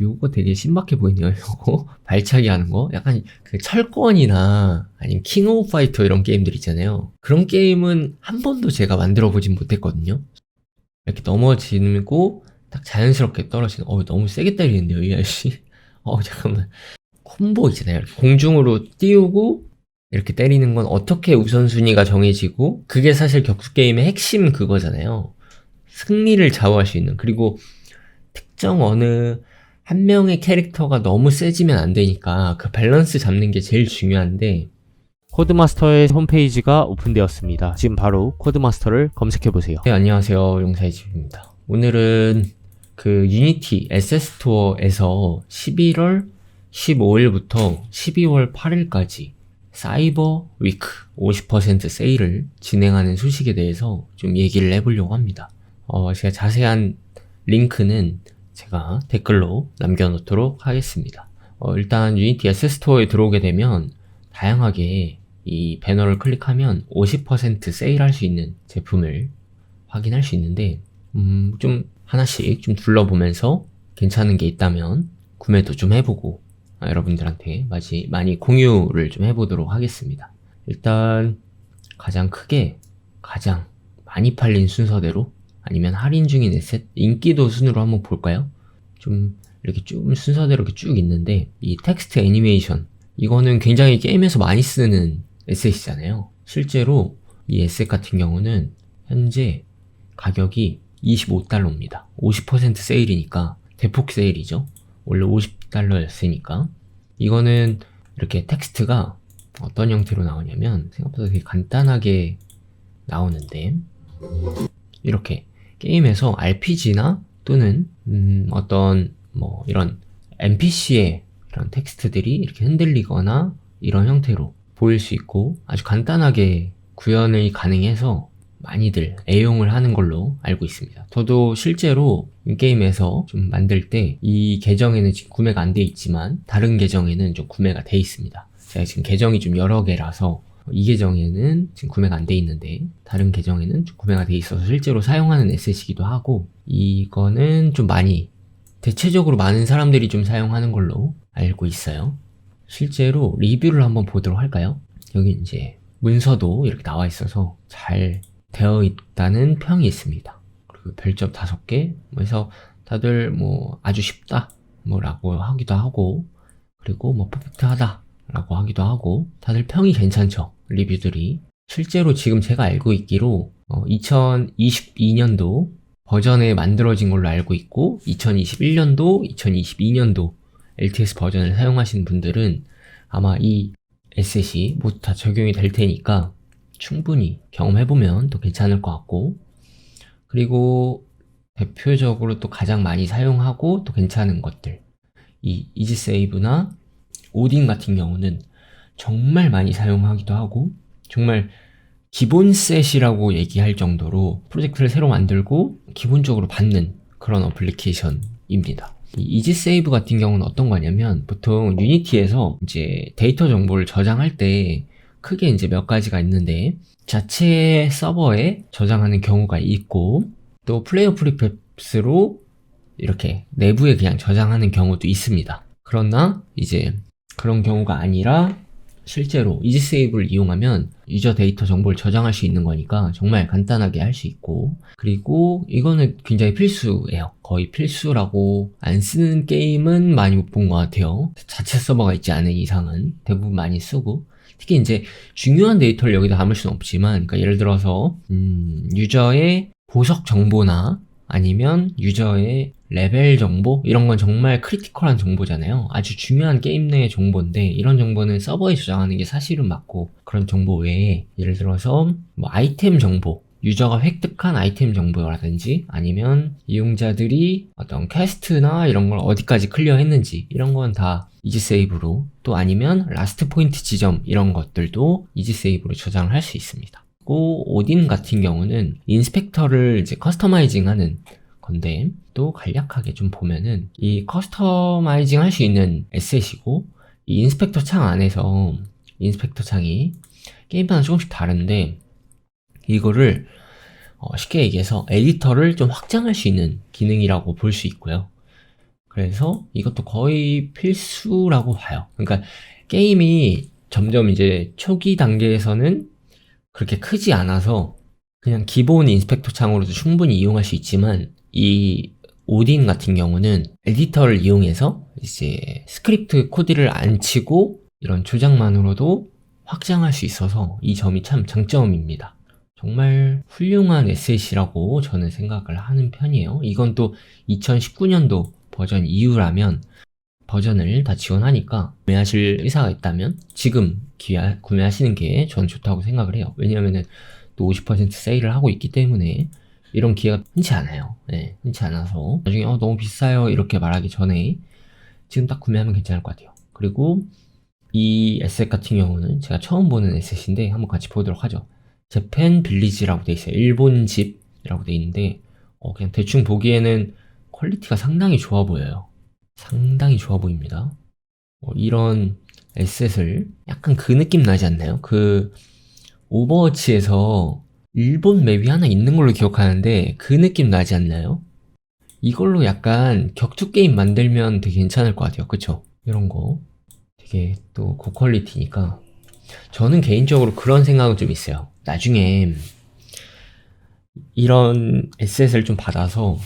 요거 되게 신박해 보이네요. 요거 발차기 하는 거. 약간 그 철권이나 아니면 킹 오브 파이터 이런 게임들 있잖아요. 그런 게임은 한 번도 제가 만들어 보진 못했거든요. 이렇게 넘어지고 딱 자연스럽게 떨어지는. 어 너무 세게 때리는데요, 이 아저씨. 어 잠깐만. 콤보 있잖아요. 공중으로 띄우고 이렇게 때리는 건 어떻게 우선순위가 정해지고 그게 사실 격투 게임의 핵심 그거잖아요. 승리를 좌우할 수 있는 그리고 특정 어느 한 명의 캐릭터가 너무 세지면 안 되니까 그 밸런스 잡는 게 제일 중요한데 코드마스터의 홈페이지가 오픈되었습니다. 지금 바로 코드마스터를 검색해보세요. 네, 안녕하세요 용사의 집입니다 오늘은 그 유니티 SS 스토어에서 11월 15일부터 12월 8일까지 사이버 위크 50% 세일을 진행하는 소식에 대해서 좀 얘기를 해보려고 합니다. 어, 제가 자세한 링크는 제가 댓글로 남겨놓도록 하겠습니다. 어, 일단 유니티 SS 스토어에 들어오게 되면 다양하게 이 배너를 클릭하면 50% 세일할 수 있는 제품을 확인할 수 있는데 음, 좀 하나씩 좀 둘러보면서 괜찮은 게 있다면 구매도 좀 해보고 아, 여러분들한테 많이, 많이 공유를 좀 해보도록 하겠습니다. 일단 가장 크게 가장 많이 팔린 순서대로 아니면 할인 중인 에셋 인기도 순으로 한번 볼까요? 좀 이렇게 쭉 순서대로 이렇게 쭉 있는데 이 텍스트 애니메이션 이거는 굉장히 게임에서 많이 쓰는 에셋이잖아요. 실제로 이 에셋 같은 경우는 현재 가격이 25달러입니다. 50% 세일이니까 대폭 세일이죠. 원래 50달러였으니까 이거는 이렇게 텍스트가 어떤 형태로 나오냐면 생각보다 되게 간단하게 나오는데 이렇게 게임에서 RPG나 또는 음, 어떤 뭐 이런 NPC의 이런 텍스트들이 이렇게 흔들리거나 이런 형태로 보일 수 있고 아주 간단하게 구현이 가능해서 많이들 애용을 하는 걸로 알고 있습니다. 저도 실제로 이 게임에서 좀 만들 때 이 계정에는 지금 구매가 안 돼 있지만 다른 계정에는 좀 구매가 돼 있습니다. 제가 지금 계정이 좀 여러 개라서 이 계정에는 지금 구매가 안 돼 있는데 다른 계정에는 좀 구매가 돼 있어서 실제로 사용하는 에셋이기도 하고 이거는 좀 많이 대체적으로 많은 사람들이 좀 사용하는 걸로 알고 있어요. 실제로 리뷰를 한번 보도록 할까요? 여기 이제 문서도 이렇게 나와 있어서 잘 되어 있다는 평이 있습니다. 그리고 별점 5개. 그래서 다들 뭐 아주 쉽다. 뭐라고 하기도 하고, 그리고 뭐 퍼펙트하다. 라고 하기도 하고, 다들 평이 괜찮죠. 리뷰들이. 실제로 지금 제가 알고 있기로, 어, 2022년도 버전에 만들어진 걸로 알고 있고, 2021년도, 2022년도 LTS 버전을 사용하시는 분들은 아마 이 에셋이 모두 다 적용이 될 테니까 충분히 경험해보면 또 괜찮을 것 같고 그리고 대표적으로 또 가장 많이 사용하고 또 괜찮은 것들 이 이지세이브나 오딘 같은 경우는 정말 많이 사용하기도 하고 정말 기본 셋이라고 얘기할 정도로 프로젝트를 새로 만들고 기본적으로 받는 그런 어플리케이션입니다. 이 이지세이브 같은 경우는 어떤 거냐면 보통 유니티에서 이제 데이터 정보를 저장할 때 크게 이제 몇 가지가 있는데 자체 서버에 저장하는 경우가 있고 또 플레이어 프리팹스로 이렇게 내부에 그냥 저장하는 경우도 있습니다. 그러나 이제 그런 경우가 아니라 실제로 이지세이브를 이용하면 유저 데이터 정보를 저장할 수 있는 거니까 정말 간단하게 할 수 있고 그리고 이거는 굉장히 필수예요. 거의 필수라고 안 쓰는 게임은 많이 못 본 것 같아요. 자체 서버가 있지 않은 이상은 대부분 많이 쓰고 특히 이제 중요한 데이터를 여기다 담을 수는 없지만 그러니까 예를 들어서 음, 유저의 보석 정보나 아니면 유저의 레벨 정보 이런 건 정말 크리티컬한 정보잖아요. 아주 중요한 게임 내의 정보인데 이런 정보는 서버에 저장하는 게 사실은 맞고 그런 정보 외에 예를 들어서 뭐 아이템 정보 유저가 획득한 아이템 정보라든지 아니면 이용자들이 어떤 퀘스트나 이런 걸 어디까지 클리어했는지 이런 건 다 이지 세이브로 또 아니면 라스트 포인트 지점 이런 것들도 이지 세이브로 저장을 할 수 있습니다. 고 오딘 같은 경우는 인스펙터를 이제 커스터마이징 하는 건데 또 간략하게 좀 보면은 이 커스터마이징 할 수 있는 에셋이고 이 인스펙터 창 안에서 인스펙터 창이 게임마다 조금씩 다른데 이거를 어, 쉽게 얘기해서 에디터를 좀 확장할 수 있는 기능이라고 볼 수 있고요. 그래서 이것도 거의 필수라고 봐요. 그러니까 게임이 점점 이제 초기 단계에서는 그렇게 크지 않아서 그냥 기본 인스펙터 창으로도 충분히 이용할 수 있지만 이 오딘 같은 경우는 에디터를 이용해서 이제 스크립트 코드를 안 치고 이런 조작만으로도 확장할 수 있어서 이 점이 참 장점입니다. 정말 훌륭한 에셋이라고 저는 생각을 하는 편이에요. 이건 또 2019년도 버전 이후라면 버전을 다 지원하니까 구매하실 의사가 있다면 지금 기아, 구매하시는 게 저는 좋다고 생각을 해요. 왜냐하면은 또 50% 세일을 하고 있기 때문에 이런 기회가 흔치 않아요. 네, 흔치 않아서 나중에 어, 너무 비싸요 이렇게 말하기 전에 지금 딱 구매하면 괜찮을 것 같아요. 그리고 이 에셋 같은 경우는 제가 처음 보는 에셋인데 한번 같이 보도록 하죠. 재팬 빌리지라고 돼 있어요. 일본 집이라고 돼 있는데 어, 그냥 대충 보기에는 퀄리티가 상당히 좋아 보여요. 상당히 좋아 보입니다. 어, 이런 에셋을 약간 그 느낌 나지 않나요? 그 오버워치에서 일본 맵이 하나 있는 걸로 기억하는데 그 느낌 나지 않나요? 이걸로 약간 격투 게임 만들면 되게 괜찮을 것 같아요. 그쵸? 이런 거 되게 또 고퀄리티니까 저는 개인적으로 그런 생각은 좀 있어요. 나중에 이런 에셋을 좀 받아서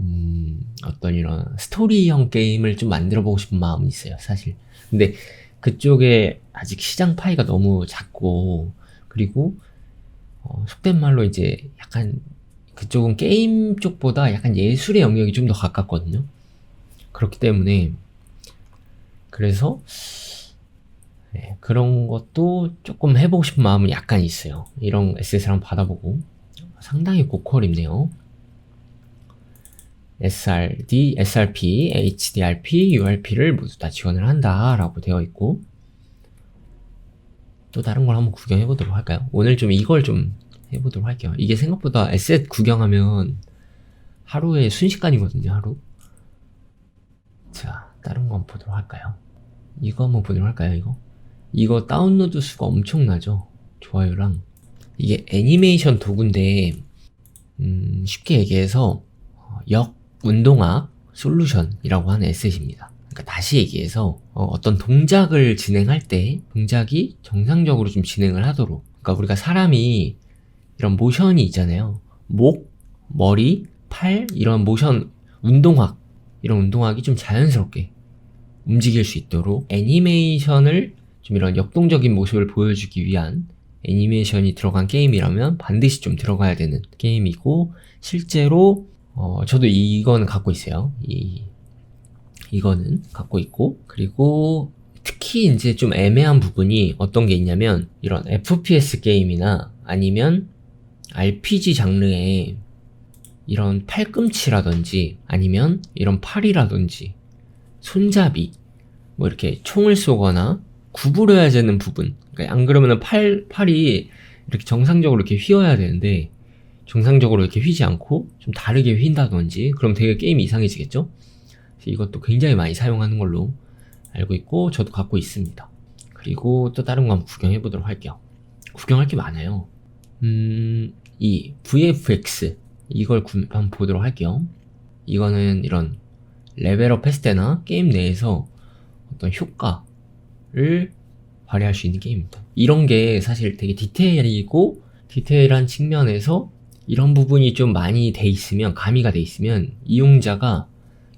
음, 어떤 이런 스토리형 게임을 좀 만들어 보고 싶은 마음이 있어요, 사실. 근데 그쪽에 아직 시장 파이가 너무 작고, 그리고, 어, 속된 말로 이제 약간 그쪽은 게임 쪽보다 약간 예술의 영역이 좀 더 가깝거든요. 그렇기 때문에, 그래서, 네, 그런 것도 조금 해보고 싶은 마음은 약간 있어요. 이런 한번 받아보고. 상당히 고퀄입네요. SRD, SRP, HDRP, URP를 모두 다 지원을 한다라고 되어 있고 또 다른 걸 한번 구경해 보도록 할까요? 오늘 좀 이걸 좀 해보도록 할게요. 이게 생각보다 에셋 구경하면 하루에 순식간이거든요, 하루. 자, 다른 거 한번 보도록 할까요? 이거 한번 보도록 할까요, 이거? 이거 다운로드 수가 엄청나죠? 좋아요랑. 이게 애니메이션 도구인데, 음, 쉽게 얘기해서, 어, 역 운동학 솔루션이라고 하는 에셋입니다. 그러니까 다시 얘기해서 어, 떤 동작을 진행할 때 동작이 정상적으로 좀 진행을 하도록 그러니까 우리가 사람이 이런 모션이 있잖아요. 목, 머리, 팔 이런 모션 운동학 이런 운동학이 좀 자연스럽게 움직일 수 있도록 애니메이션을 좀 이런 역동적인 모습을 보여주기 위한 애니메이션이 들어간 게임이라면 반드시 좀 들어가야 되는 게임이고 실제로 어, 저도 이거는 갖고 있어요. 이, 이거는 갖고 있고, 그리고 특히 이제 좀 애매한 부분이 어떤 게 있냐면, 이런 FPS 게임이나 아니면 RPG 장르의 이런 팔꿈치라든지 아니면 이런 팔이라든지 손잡이 뭐 이렇게 총을 쏘거나 구부려야 되는 부분 그러니까 안 그러면은 팔 팔이 이렇게 정상적으로 이렇게 휘어야 되는데 정상적으로 이렇게 휘지 않고 좀 다르게 휜다든지 그럼 되게 게임이 이상해지겠죠? 이것도 굉장히 많이 사용하는 걸로 알고 있고 저도 갖고 있습니다. 그리고 또 다른 거 한번 구경해 보도록 할게요. 구경할 게 많아요. 음, 이 VFX 이걸 구, 한번 보도록 할게요. 이거는 이런 레벨업 했을 때나 게임 내에서 어떤 효과를 발휘할 수 있는 게임입니다. 이런 게 사실 되게 디테일이고 디테일한 측면에서 이런 부분이 좀 많이 돼 있으면, 가미가 돼 있으면 이용자가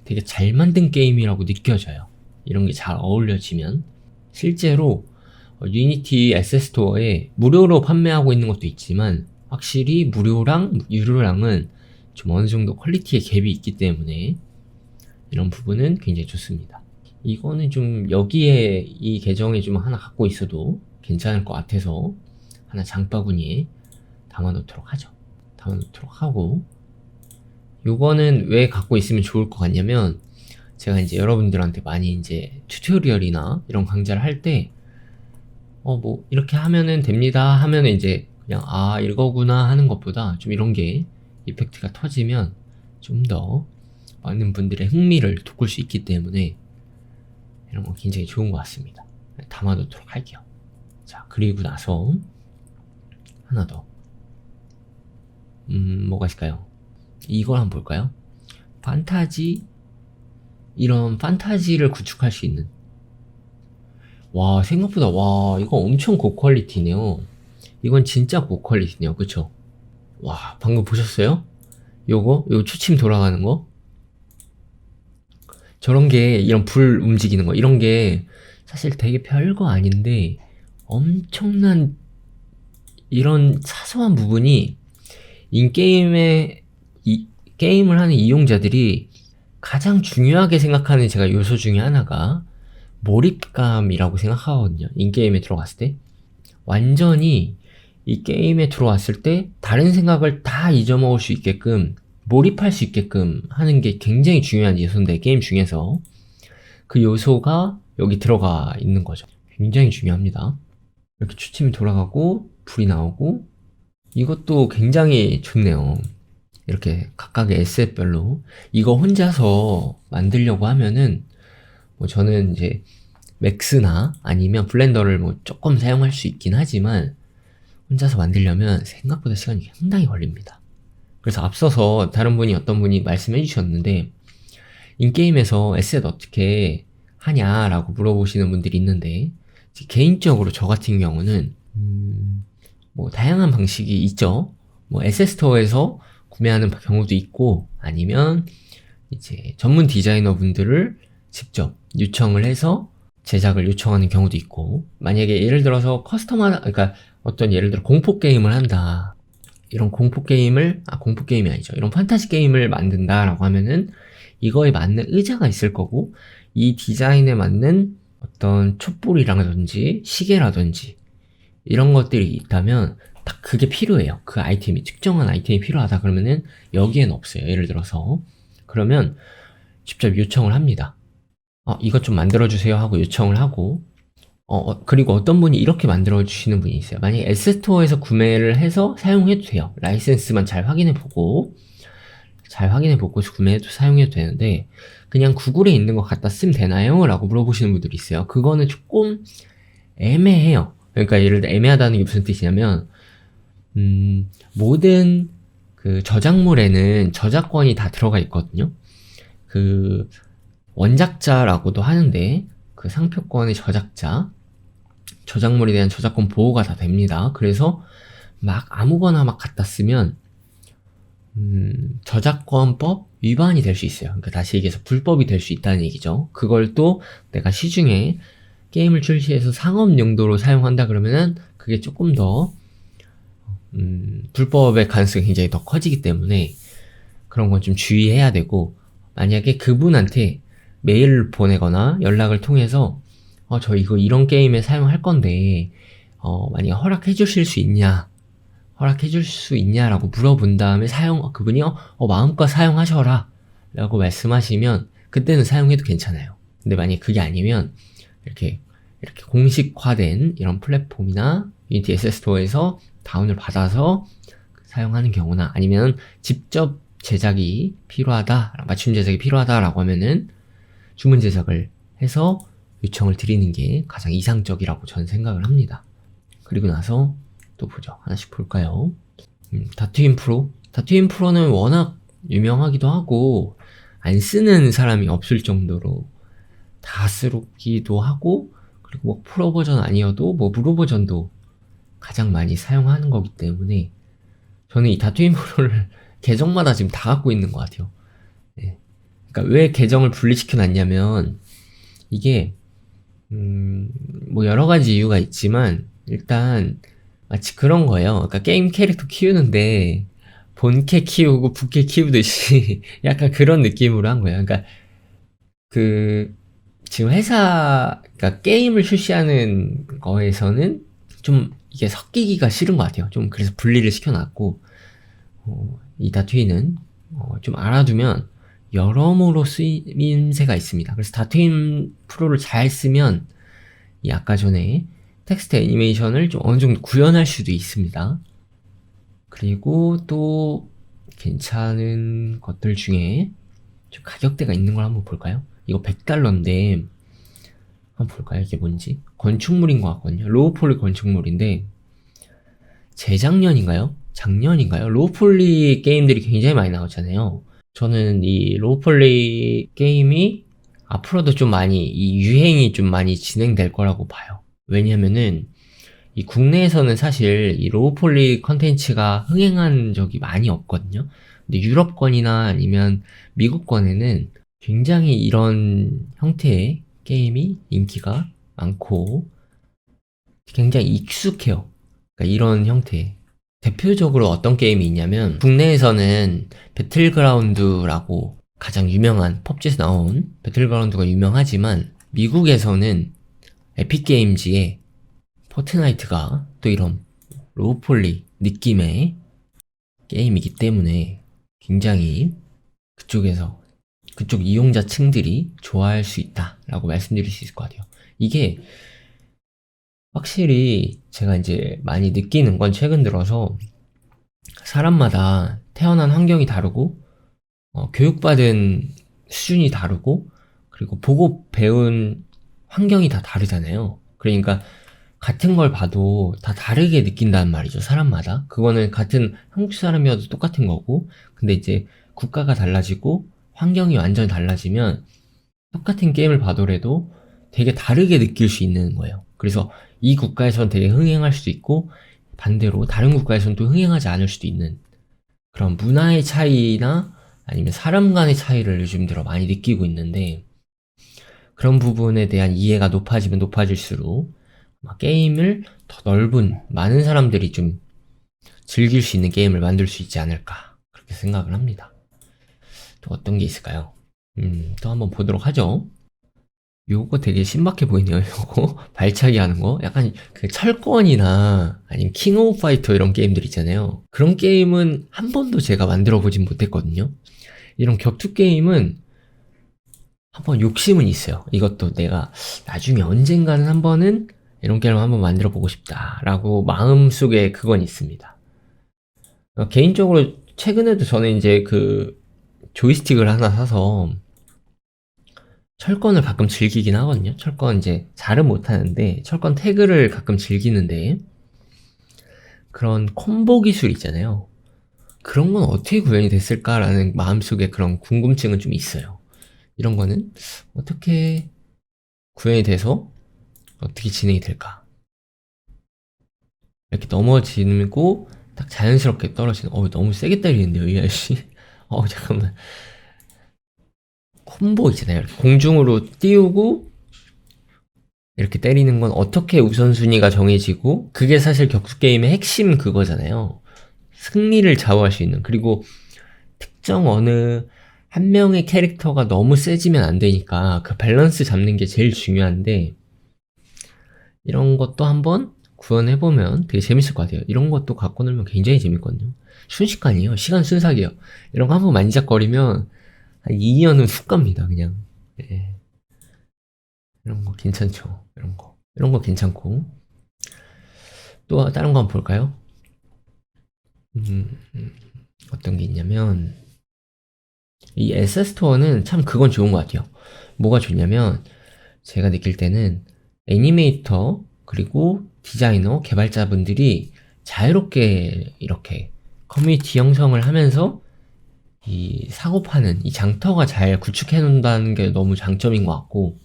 되게 잘 만든 게임이라고 느껴져요. 이런 게 잘 어울려지면. 실제로 어, 유니티 SS 스토어에 무료로 판매하고 있는 것도 있지만 확실히 무료랑 유료랑은 좀 어느 정도 퀄리티의 갭이 있기 때문에 이런 부분은 굉장히 좋습니다. 이거는 좀 여기에 이 계정에 좀 하나 갖고 있어도 괜찮을 것 같아서 하나 장바구니에 담아놓도록 하죠. 담아놓도록 하고 요거는 왜 갖고 있으면 좋을 것 같냐면 제가 이제 여러분들한테 많이 이제 튜토리얼이나 이런 강좌를 할 때 어 뭐 이렇게 하면은 됩니다 하면은 이제 그냥 아 이거구나 하는 것보다 좀 이런 게 이펙트가 터지면 좀 더 많은 분들의 흥미를 돋굴 수 있기 때문에 이런 거 굉장히 좋은 것 같습니다. 담아놓도록 할게요. 자 그리고 나서 하나 더 음, 뭐가 있을까요? 이걸 한번 볼까요? 판타지 이런 판타지를 구축할 수 있는. 와 생각보다 와 이거 엄청 고퀄리티네요. 이건 진짜 고퀄리티네요. 그쵸? 와 방금 보셨어요? 요거? 요 초침 돌아가는 거? 저런 게 이런 불 움직이는 거 이런 게 사실 되게 별거 아닌데 엄청난 이런 사소한 부분이 인게임에 이 게임을 하는 이용자들이 가장 중요하게 생각하는 제가 요소 중에 하나가 몰입감이라고 생각하거든요. 인게임에 들어갔을 때. 완전히 이 게임에 들어왔을 때 다른 생각을 다 잊어먹을 수 있게끔 몰입할 수 있게끔 하는 게 굉장히 중요한 요소인데 게임 중에서 그 요소가 여기 들어가 있는 거죠. 굉장히 중요합니다. 이렇게 추침이 돌아가고 불이 나오고 이것도 굉장히 좋네요. 이렇게 각각의 에셋별로 이거 혼자서 만들려고 하면은 뭐 저는 이제 맥스나 아니면 블렌더를 뭐 조금 사용할 수 있긴 하지만 혼자서 만들려면 생각보다 시간이 상당히 걸립니다. 그래서 앞서서 다른 분이 어떤 분이 말씀해 주셨는데 인게임에서 에셋 어떻게 하냐라고 물어보시는 분들이 있는데 개인적으로 저 같은 경우는 음, 뭐 다양한 방식이 있죠. 뭐 에셋 스토어에서 구매하는 경우도 있고 아니면 이제 전문 디자이너 분들을 직접 요청을 해서 제작을 요청하는 경우도 있고 만약에 예를 들어서 커스텀한 그러니까 어떤 예를 들어 공포 게임을 한다. 이런 공포 게임을 아 공포 게임이 아니죠. 이런 판타지 게임을 만든다라고 하면은 이거에 맞는 의자가 있을 거고 이 디자인에 맞는 어떤 촛불이라든지 시계라든지 이런 것들이 있다면 딱 그게 필요해요. 그 아이템이 특정한 아이템이 필요하다 그러면은 여기엔 없어요. 예를 들어서 그러면 직접 요청을 합니다. 어, 이것 좀 만들어 주세요 하고 요청을 하고 어, 어, 그리고 어떤 분이 이렇게 만들어 주시는 분이 있어요. 만약에 에스토어에서 구매를 해서 사용해도 돼요. 라이센스만 잘 확인해 보고 잘 확인해 보고 구매해도 사용해도 되는데 그냥 구글에 있는 거 갖다 쓰면 되나요? 라고 물어보시는 분들이 있어요. 그거는 조금 애매해요. 그러니까 예를 들어 애매하다는 게 무슨 뜻이냐면 음, 모든 그 저작물에는 저작권이 다 들어가 있거든요. 그 원작자라고도 하는데 그 상표권의 저작자 저작물에 대한 저작권 보호가 다 됩니다. 그래서 막 아무거나 막 갖다 쓰면 음, 저작권법 위반이 될 수 있어요. 그러니까 다시 얘기해서 불법이 될 수 있다는 얘기죠. 그걸 또 내가 시중에 게임을 출시해서 상업 용도로 사용한다 그러면은 그게 조금 더 음, 불법의 가능성이 굉장히 더 커지기 때문에 그런 건 좀 주의해야 되고 만약에 그분한테 메일을 보내거나 연락을 통해서 어, 저 이거 이런 게임에 사용할 건데 어, 만약에 허락해 주실 수 있냐 허락해 줄 수 있냐라고 물어본 다음에 사용 그분이 어, 어, 마음껏 사용하셔라 라고 말씀하시면 그때는 사용해도 괜찮아요. 근데 만약에 그게 아니면 이렇게 이렇게 공식화된 이런 플랫폼이나 유니티 SS 스토어에서 다운을 받아서 사용하는 경우나 아니면 직접 제작이 필요하다, 맞춤 제작이 필요하다라고 하면은 주문 제작을 해서 요청을 드리는 게 가장 이상적이라고 저는 생각을 합니다. 그리고 나서 또 보죠. 하나씩 볼까요? 음, 다트윈 프로. 다트윈 프로는 워낙 유명하기도 하고 안 쓰는 사람이 없을 정도로 다 쓰기도 하고 그리고 뭐 프로 버전 아니어도 뭐 무료 버전도 가장 많이 사용하는 거기 때문에 저는 이 프로를 계정마다 지금 다 갖고 있는 것 같아요. 네. 그러니까 왜 계정을 분리시켜 놨냐면 이게 음, 뭐 여러 가지 이유가 있지만 일단 마치 그런 거예요. 그러니까 게임 캐릭터 키우는데 본캐 키우고 부캐 키우듯이 약간 그런 느낌으로 한 거예요. 그러니까 그 지금 회사 그러니까 게임을 출시하는 거에서는 좀 이게 섞이기가 싫은 것 같아요. 좀 그래서 분리를 시켜놨고 어, 이 다트윈은 어, 좀 알아두면 여러모로 쓰임새가 있습니다. 그래서 다트윈 프로를 잘 쓰면 이 아까 전에 텍스트 애니메이션을 좀 어느 정도 구현할 수도 있습니다. 그리고 또 괜찮은 것들 중에 좀 가격대가 있는 걸 한번 볼까요? 이거 100달러인데 한번 볼까요? 이게 뭔지? 건축물인 것 같거든요. 로우폴리 건축물인데 재작년인가요? 작년인가요? 로우폴리 게임들이 굉장히 많이 나왔잖아요. 저는 이 로우폴리 게임이 앞으로도 좀 많이 이 유행이 좀 많이 진행될 거라고 봐요. 왜냐면은 이 국내에서는 사실 이 로우폴리 컨텐츠가 흥행한 적이 많이 없거든요. 근데 유럽권이나 아니면 미국권에는 굉장히 이런 형태의 게임이 인기가 많고 굉장히 익숙해요. 그러니까 이런 형태. 대표적으로 어떤 게임이 있냐면 국내에서는 배틀그라운드라고 가장 유명한 펍지에서 나온 배틀그라운드가 유명하지만 미국에서는 에픽게임즈의 포트나이트가 또 이런 로우폴리 느낌의 게임이기 때문에 굉장히 그쪽에서 그쪽 이용자 층들이 좋아할 수 있다라고 말씀드릴 수 있을 것 같아요. 이게 확실히 제가 이제 많이 느끼는 건 최근 들어서 사람마다 태어난 환경이 다르고 어, 교육받은 수준이 다르고 그리고 보고 배운 환경이 다 다르잖아요. 그러니까 같은 걸 봐도 다 다르게 느낀다는 말이죠. 사람마다. 그거는 같은 한국 사람이어도 똑같은 거고 근데 이제 국가가 달라지고 환경이 완전히 달라지면 똑같은 게임을 봐더라도 되게 다르게 느낄 수 있는 거예요. 그래서 이 국가에선 되게 흥행할 수도 있고 반대로 다른 국가에선 또 흥행하지 않을 수도 있는 그런 문화의 차이나 아니면 사람 간의 차이를 요즘 들어 많이 느끼고 있는데 그런 부분에 대한 이해가 높아지면 높아질수록 게임을 더 넓은 많은 사람들이 좀 즐길 수 있는 게임을 만들 수 있지 않을까 그렇게 생각을 합니다. 또 어떤 게 있을까요? 음, 또 한번 보도록 하죠. 요거 되게 신박해 보이네요. 요거 발차기 하는 거. 약간 그 철권이나 아니면 킹 오브 파이터 이런 게임들 있잖아요. 그런 게임은 한 번도 제가 만들어 보진 못했거든요. 이런 격투 게임은 한번 욕심은 있어요. 이것도 내가 나중에 언젠가는 한 번은 이런 게임을 한번 만들어 보고 싶다라고 마음속에 그건 있습니다. 어, 개인적으로 최근에도 저는 이제 그 조이스틱을 하나 사서 철권을 가끔 즐기긴 하거든요. 철권 이제 잘은 못하는데 철권 태그를 가끔 즐기는데 그런 콤보 기술 있잖아요. 그런 건 어떻게 구현이 됐을까라는 마음속에 그런 궁금증은 좀 있어요. 이런 거는 어떻게 구현이 돼서 어떻게 진행이 될까? 이렇게 넘어지고 딱 자연스럽게 떨어지는 어 너무 세게 때리는데요 이 아저씨 어 잠깐만 콤보 있잖아요 공중으로 띄우고 이렇게 때리는 건 어떻게 우선순위가 정해지고 그게 사실 격투 게임의 핵심 그거잖아요 승리를 좌우할 수 있는 그리고 특정 어느 한 명의 캐릭터가 너무 세지면 안 되니까 그 밸런스 잡는 게 제일 중요한데 이런 것도 한번 구현해 보면 되게 재밌을 것 같아요. 이런 것도 갖고 놀면 굉장히 재밌거든요. 순식간이에요. 시간 순삭이에요. 이런 거 한번 만지작거리면 한 2년은 훅 갑니다. 그냥. 예. 이런 거 괜찮죠. 이런 거. 이런 거 괜찮고. 또 다른 거 한번 볼까요? 음, 음, 어떤 게 있냐면 이 SS2는 참 그건 좋은 것 같아요. 뭐가 좋냐면 제가 느낄 때는 애니메이터 그리고 디자이너 개발자분들이 자유롭게 이렇게 커뮤니티 형성을 하면서 이 사고 파는 이 장터가 잘 구축해 놓는다는 게 너무 장점인 것 같고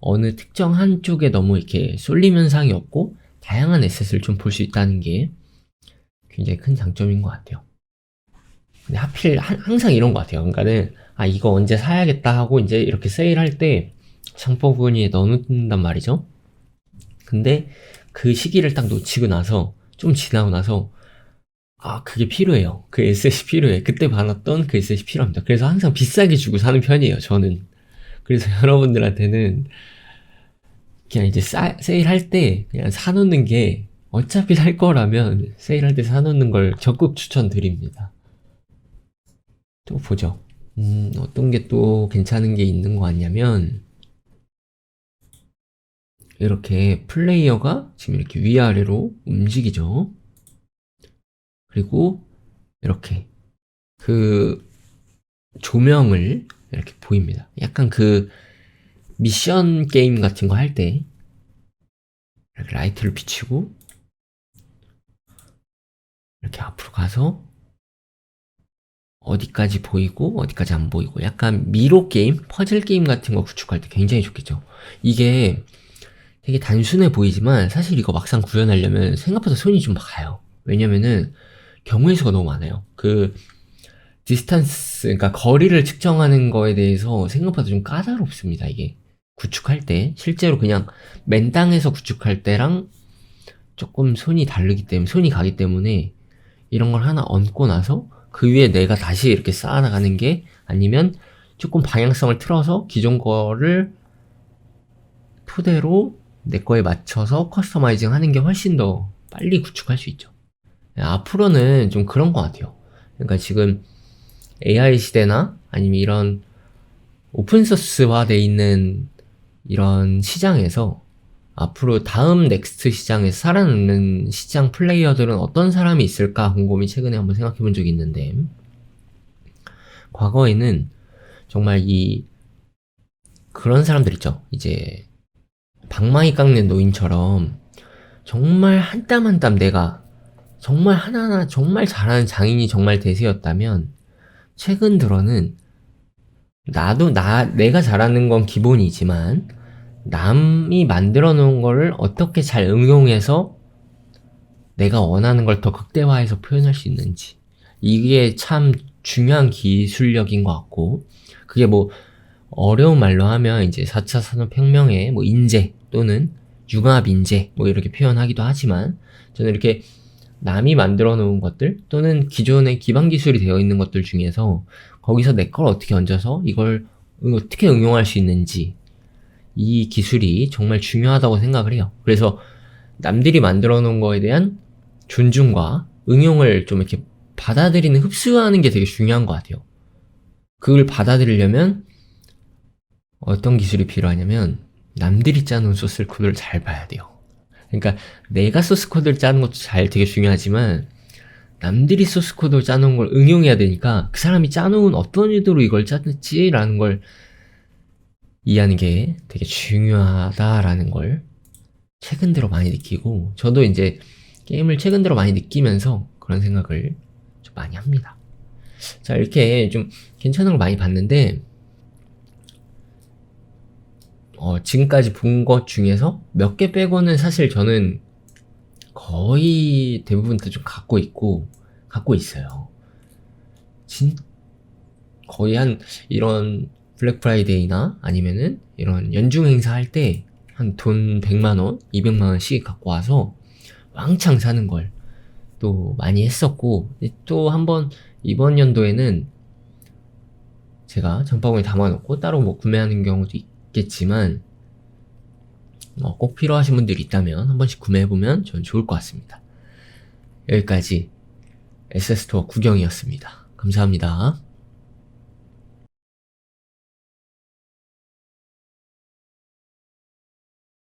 어느 특정 한쪽에 너무 이렇게 쏠림 현상이 없고 다양한 에셋을 좀 볼 수 있다는 게 굉장히 큰 장점인 것 같아요. 근데 하필 한- 항상 이런 것 같아요. 그러니까는 아 이거 언제 사야겠다 하고 이제 이렇게 세일할 때 장바구니에 넣어놓는단 말이죠. 근데 그 시기를 딱 놓치고 나서 좀 지나고 나서 아 그게 필요해요. 그 에셋이 필요해. 그때 받았던 그 에셋이 필요합니다. 그래서 항상 비싸게 주고 사는 편이에요. 저는. 그래서 여러분들한테는 그냥 이제 싸- 세일할 때 그냥 사놓는 게 어차피 살 거라면 세일할 때 사놓는 걸 적극 추천드립니다. 또 보죠. 음, 어떤 게 또 괜찮은 게 있는 것 같냐면, 이렇게 플레이어가 지금 이렇게 위아래로 움직이죠. 그리고 이렇게 그 조명을 이렇게 보입니다. 약간 그 미션 게임 같은 거 할 때 이렇게 라이트를 비치고 이렇게 앞으로 가서 어디까지 보이고 어디까지 안 보이고 약간 미로 게임, 퍼즐 게임 같은 거 구축할 때 굉장히 좋겠죠. 이게 되게 단순해 보이지만 사실 이거 막상 구현하려면 생각보다 손이 좀 가요. 왜냐면은 경우의 수가 너무 많아요. 그 디스탄스, 그러니까 거리를 측정하는 거에 대해서 생각보다 좀 까다롭습니다. 이게 구축할 때 실제로 그냥 맨 땅에서 구축할 때랑 조금 손이 다르기 때문에 손이 가기 때문에 이런 걸 하나 얹고 나서 그 위에 내가 다시 이렇게 쌓아나가는 게 아니면 조금 방향성을 틀어서 기존 거를 토대로 내 거에 맞춰서 커스터마이징 하는 게 훨씬 더 빨리 구축할 수 있죠. 앞으로는 좀 그런 것 같아요. 그러니까 지금 AI 시대나 아니면 이런 오픈소스화 돼 있는 이런 시장에서 앞으로 다음 넥스트 시장에서 살아남는 시장 플레이어들은 어떤 사람이 있을까 곰곰이 최근에 한번 생각해 본 적이 있는데 과거에는 정말 이 그런 사람들 있죠. 이제 방망이 깎는 노인처럼 정말 한 땀 한 땀 내가 정말 하나하나 정말 잘하는 장인이 정말 대세였다면 최근 들어는 나도 나 내가 잘하는 건 기본이지만 남이 만들어 놓은 거를 어떻게 잘 응용해서 내가 원하는 걸 더 극대화해서 표현할 수 있는지. 이게 참 중요한 기술력인 것 같고 그게 뭐 어려운 말로 하면 이제 4차 산업혁명의 뭐 인재 또는 융합 인재 뭐 이렇게 표현하기도 하지만 저는 이렇게 남이 만들어 놓은 것들 또는 기존의 기반 기술이 되어 있는 것들 중에서 거기서 내 걸 어떻게 얹어서 이걸 어떻게 응용할 수 있는지 이 기술이 정말 중요하다고 생각을 해요. 그래서 남들이 만들어 놓은 거에 대한 존중과 응용을 좀 이렇게 받아들이는 흡수하는 게 되게 중요한 것 같아요. 그걸 받아들이려면 어떤 기술이 필요하냐면 남들이 짜놓은 소스 코드를 잘 봐야 돼요. 그러니까 내가 소스 코드를 짜는 것도 잘 되게 중요하지만 남들이 소스 코드를 짜놓은 걸 응용해야 되니까 그 사람이 짜놓은 어떤 의도로 이걸 짰지라는 걸 이해하는 게 되게 중요하다라는 걸 최근 들어 많이 느끼고 저도 이제 게임을 최근 들어 많이 느끼면서 그런 생각을 좀 많이 합니다. 자 이렇게 좀 괜찮은 걸 많이 봤는데 어, 지금까지 본 것 중에서 몇 개 빼고는 사실 저는 거의 대부분 다 좀 갖고 있고, 갖고 있어요. 진, 거의 한 이런 블랙 프라이데이나 아니면은 이런 연중 행사 할 때 한 돈 100만 원, 200만 원씩 갖고 와서 왕창 사는 걸 또 많이 했었고, 또 한번 이번 연도에는 제가 장바구니 담아놓고 따로 뭐 구매하는 경우도 있 겠지만 어, 꼭 필요하신 분들이 있다면 한 번씩 구매해보면 전 좋을 것 같습니다. 여기까지 SS토어 구경이었습니다. 감사합니다.